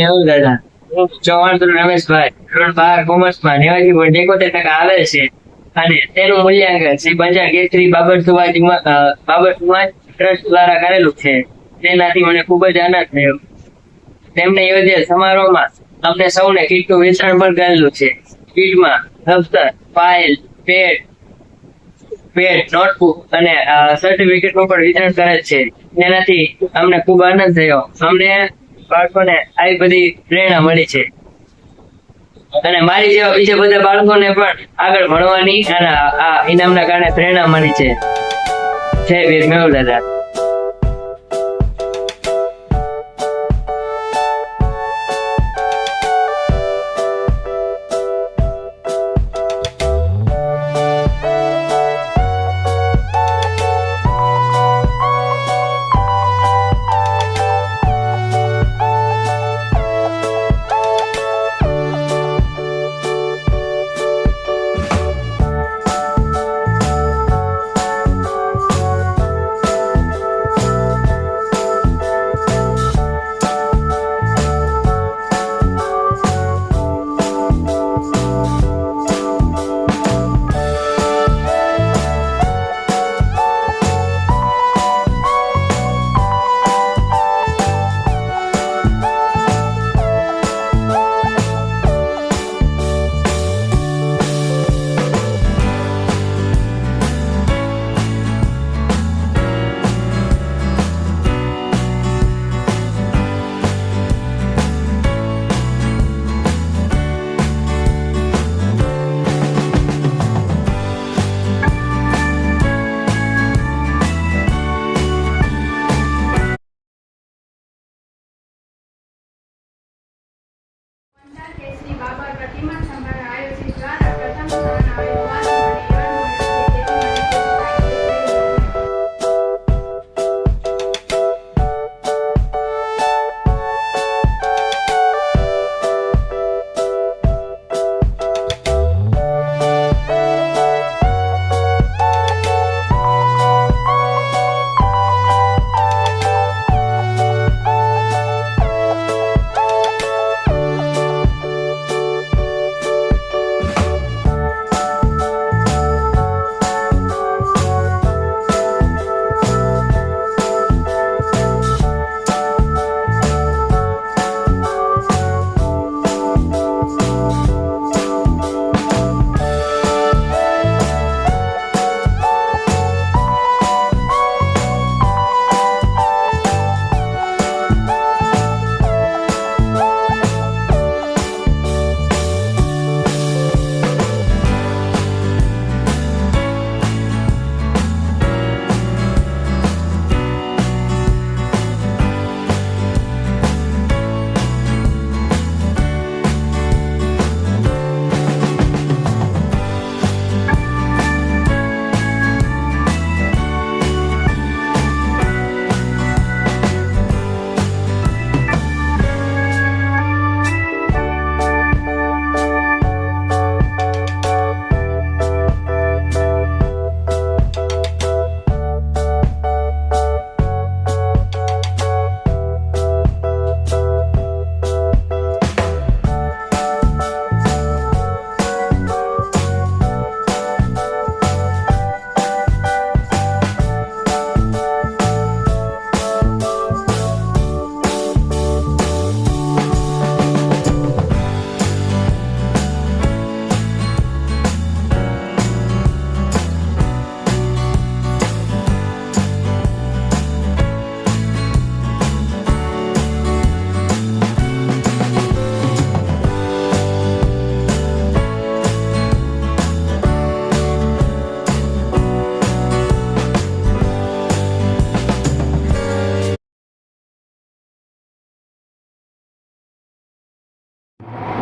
મેહુલ દાદા ચૌહાણ રમેશભાઈ. ધોરણ બાર કોમર્સમાં નેવાથી પોઈન્ટ એકોતેર ટકા આવે છે. અને તેનું મૂલ્યાંકન શ્રી પંચાલ કેસરી બાબર સુભાજી બાબર સુવાજ ટ્રસ્ટ દ્વારા કરેલું છે. તેનાથી મને ખૂબ જ આનંદ થયો. તેમણે યોજેલ સમારોહમાં અમને સૌને કીટનું વિતરણ પણ કરેલું છે. કીટમાં દફતર ફાઇલ પેડ પેડ નોટબુક અને સર્ટિફિકેટનું પણ વિતરણ કરેલ છે. તેનાથી અમને ખૂબ આનંદ થયો. અમને બાળકોને આવી બધી પ્રેરણા મળી છે. અને મારી જેવા બીજા બધા બાળકોને પણ આગળ ભણવાની અને આ ઇનામના કારણે પ્રેરણા મળી છે. જય વીર મેહુલ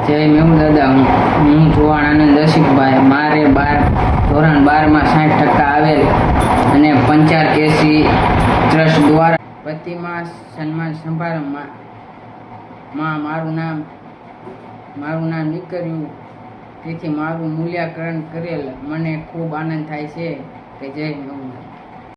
જય મેહુલ દાદા હું જોવાણ આનંદ રસિકભાઈ મારે બાર, ધોરણ બારમાં સાઠ ટકા આવેલ અને પંચાર કેસી ટ્રસ્ટ દ્વારા પ્રતિમા સન્માન સમારંભમાં માં, મારું નામ મારું નામ નીકળ્યું. તેથી મારું મૂલ્યાંકન કરેલ. મને ખૂબ આનંદ થાય છે. કે જય મેહુલ